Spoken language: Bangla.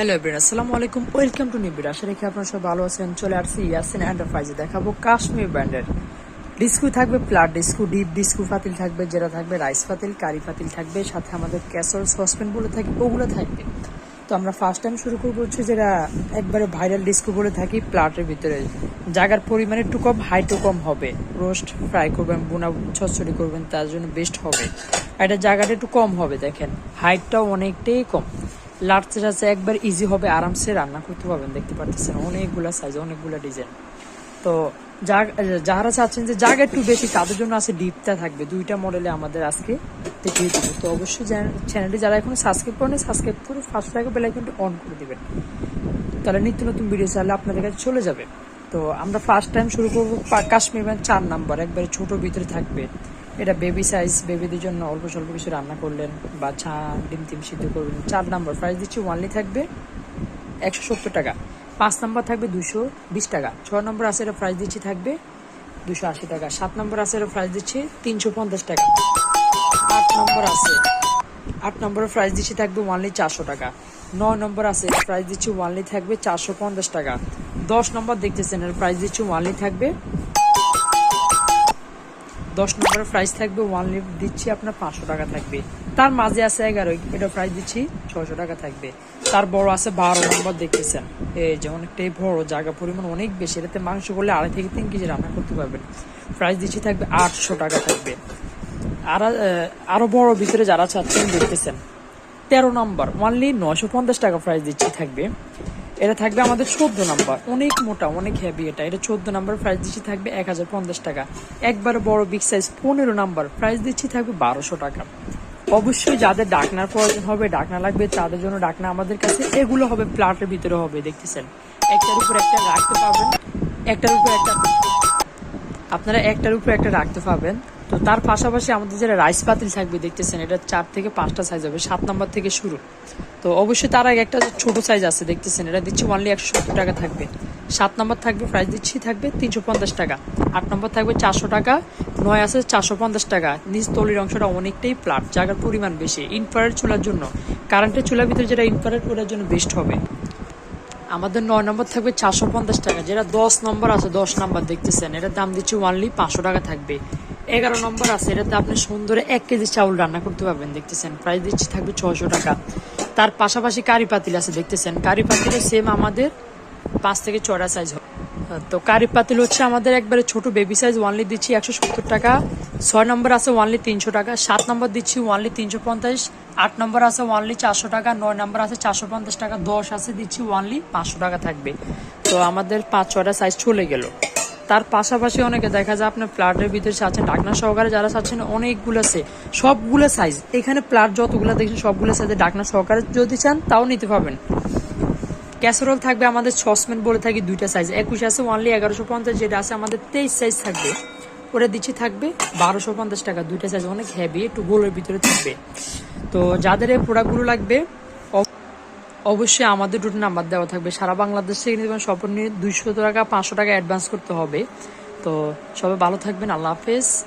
হ্যালো এভরিওয়ান আসসালামু আলাইকুম ওয়েলকাম টু নিবির আশা রেখে আপনারা সব ভালো আছেন। চলে আসছি ইয়াসিন এন্টারপ্রাইজে দেখাবো কাশ্মীর ব্র্যান্ডের ডিস্কু থাকবে প্লাট ডিস্কু ডিপ ডিস্কু ফাতিল থাকবে, যেটা থাকবে রাইস ফাতিল কারি ফাতিল থাকবে, সাথে আমাদের ক্যাসর সসপেন বলে থাকি, ওগুলো থাকবে। তো আমরা ফার্স্ট টাইম শুরু করব হচ্ছে যেটা একবারে ভাইরাল ডিস্কু বলে থাকি প্লাটের ভিতরে। জায়গার পরিমাণ একটু কম হাইটও কম হবে। রোস্ট ফ্রাই করবেন, বোনা ছচড়ি করবেন, তার জন্য বেস্ট হবে। এটা জায়গাটা একটু কম হবে, দেখেন। হাইটটাও অনেকটাই কম। লার্জের আছে, একবার ইজি হবে, আরামসে রান্না করতে পারবেন, দেখতে পারতেছেন। অনেকগুলা সাইজ অনেকগুলা ডিজাইন তো যা- যারা চাচ্ছেন যে জায়গা একটু বেশি, তাদের জন্য আছে ডিপটা থাকবে। দুইটা মডেলে আমাদের আজকে দেখিয়ে দেবো। তো অবশ্যই চ্যানেলটি যারা এখন সাবস্ক্রাইব করেন সাবস্ক্রাইব করে ফার্স্ট টাকা বেলাইকনটি অন করে দিবেন। তাহলে নিত্য নতুন ভিডিও চাইলে আপনাদের কাছে চলে যাবে। তো আমরা ফার্স্ট টাইম শুরু করব কাশ্মীর চার নাম্বার একবারে ছোট ভিতরে থাকবে। এটা বেবি সাইজ বেবিদের জন্য অল্প স্বল্প কিছু রান্না করলেন বা চা ডিম টিম সিদ্ধ করবেন। চার নাম্বার প্রাইস দিচ্ছি ওয়ানলি থাকবে একশো সত্তর টাকা। পাঁচ নম্বর থাকবে দুশো বিশ টাকা। ছয় নম্বর আছে এটা প্রাইস দিচ্ছি থাকবে দুশো আশি টাকা। সাত নম্বর আছে এটা প্রাইস দিচ্ছি তিনশো পঞ্চাশ টাকা। আট নম্বর আছে, আট নম্বরের প্রাইস দিচ্ছি থাকবে ওয়ানলি চারশো টাকা। নয় নম্বর আছে প্রাইস দিচ্ছি ওয়ানলি থাকবে চারশো পঞ্চাশ টাকা। দশ নম্বর দেখতেছেন, এর প্রাইস দিচ্ছি ওয়ানলি থাকবে দশ নম্বরের প্রাইস থাকবে ওয়ান ওয়ানলি দিচ্ছি, আপনার পাঁচশো টাকা থাকবে। তার মাঝে আছে এগারো, এটা প্রাইস দিচ্ছি, ছয়শো টাকা থাকবে। তার বড় আছে বারো নম্বর, দেখতেছেন? এই যে অনেকটাই বড়, জায়গা পরিমাণ অনেক বেশি, এটাতে মাংস করলে আড়াই থেকে তিন কেজি রান্না করতে পারবেন। প্রাইস দিচ্ছি থাকবে আটশো টাকা থাকবে। আর আরও বড় ভিতরে যারা চাচ্ছেন, দেখতেছেন? তেরো নম্বর অনলি নশো পঞ্চাশ টাকা প্রাইস দিচ্ছি থাকবে। এটা থাকবে আমাদের চোদ্দ নাম্বার। অনেক মোটা, অনেক হেভি এটা। এটা চোদ্দ নাম্বার প্রাইস দিচ্ছি থাকবে এক হাজার পঞ্চাশ টাকা। একবার বড় বিগ সাইজ পনেরো নাম্বার প্রাইস দিচ্ছি থাকবে বারোশো টাকা। অবশ্যই যাদের ডাকনার প্রয়োজন হবে, ডাকনা লাগবে, তাদের জন্য ডাকনা আমাদের কাছে। এগুলো হবে প্লাটের ভিতরে হবে, দেখতেছেন? একটার উপর একটা রাখতে পারবেন। একটার উপর একটা আপনারা একটার উপর একটা রাখতে পারবেন। তো তার পাশাপাশি আমাদের যেটা রাইস পাতিল থাকবে, দেখতেছেন, এটা চার থেকে পাঁচটা সাইজ হবে, সাত নম্বর থেকে শুরু। তো অবশ্যই তার আগে একটা ছোট সাইজ আছে, দেখতেছেন, এটা দিচ্ছি অনলি একশো সত্তর টাকা থাকবে। সাত নম্বর থাকবে প্রাইস দিচ্ছি থাকবে তিনশো পঞ্চাশ টাকা। আট নম্বর থাকবে চারশো টাকা, নয় আছে চারশো পঞ্চাশ টাকা। নিজ তলির অংশটা অনেকটাই প্লাট জায়গার পরিমাণ বেশি। ইনফ্রারেড চুলার জন্য কারেন্টের চুলার ভিতরে যেটা ইনফ্রারেড ওটার জন্য বেস্ট হবে। আমাদের নয় নম্বর থাকবে চারশো পঞ্চাশ টাকা, যেটা দশ নম্বর আছে, দশ নম্বর দেখতেছেন, এটার দাম দিচ্ছি ওয়ানলি পাঁচশো টাকা থাকবে। এগারো নম্বর আছে, এটাতে আপনি সুন্দরে এক কেজি চাউল রান্না করতে পারবেন, দেখতেছেন। প্রাইস দিচ্ছি থাকবে ছশো টাকা। তার পাশাপাশি কারি পাতিল আছে, দেখতেছেন। কারি পাতিলও সেম আমাদের পাঁচ থেকে ছটা সাইজ হবে। তো কারি পাতিল হচ্ছে আমাদের একবারে ছোট বেবি সাইজ ওয়ানলি দিচ্ছি একশো সত্তর টাকা। ছয় নম্বর আছে ওয়ানলি তিনশো টাকা। সাত নম্বর দিচ্ছি ওয়ানলি তিনশো পঞ্চাশ। আট নম্বর আছে ওয়ানলি চারশো টাকা। নয় নম্বর আছে চারশো পঞ্চাশ টাকা। দশ আছে দিচ্ছি ওয়ানলি পাঁচশো টাকা থাকবে। তো আমাদের পাঁচ ছটা সাইজ চলে গেল। তার পাশাপাশি অনেকে দেখা যায় আপনার প্লাটের ভিতরে চাচ্ছেন ডাকনা সহকারে যারা চাচ্ছেন অনেকগুলো আছে। সবগুলো সাইজ এখানে প্লাট যতগুলো দেখছেন, সবগুলো সাইজে ডাকনা সহকারে যদি চান, তাও নিতে পারবেন। ক্যাসেরোল থাকবে আমাদের সসম্যান বলে থাকি দুইটা সাইজ একুশ আছে ওনলি এগারোশো পঞ্চাশ, যেটা আছে আমাদের তেইশ সাইজ থাকবে। ওটা দিচ্ছি থাকবে বারোশো পঞ্চাশ টাকা, দুইটা সাইজ অনেক হেভি একটু গোলের ভিতরে থাকবে। তো যাদের এই প্রোডাক্টগুলো লাগবে অবশ্যই আমাদের দুটো নাম্বার দেওয়া থাকবে। সারা বাংলাদেশ থেকে নিতে সপর নিয়ে দুইশো টাকা, পাঁচশো টাকা অ্যাডভান্স করতে হবে। তো সবাই ভালো থাকবেন, আল্লাহ হাফেজ।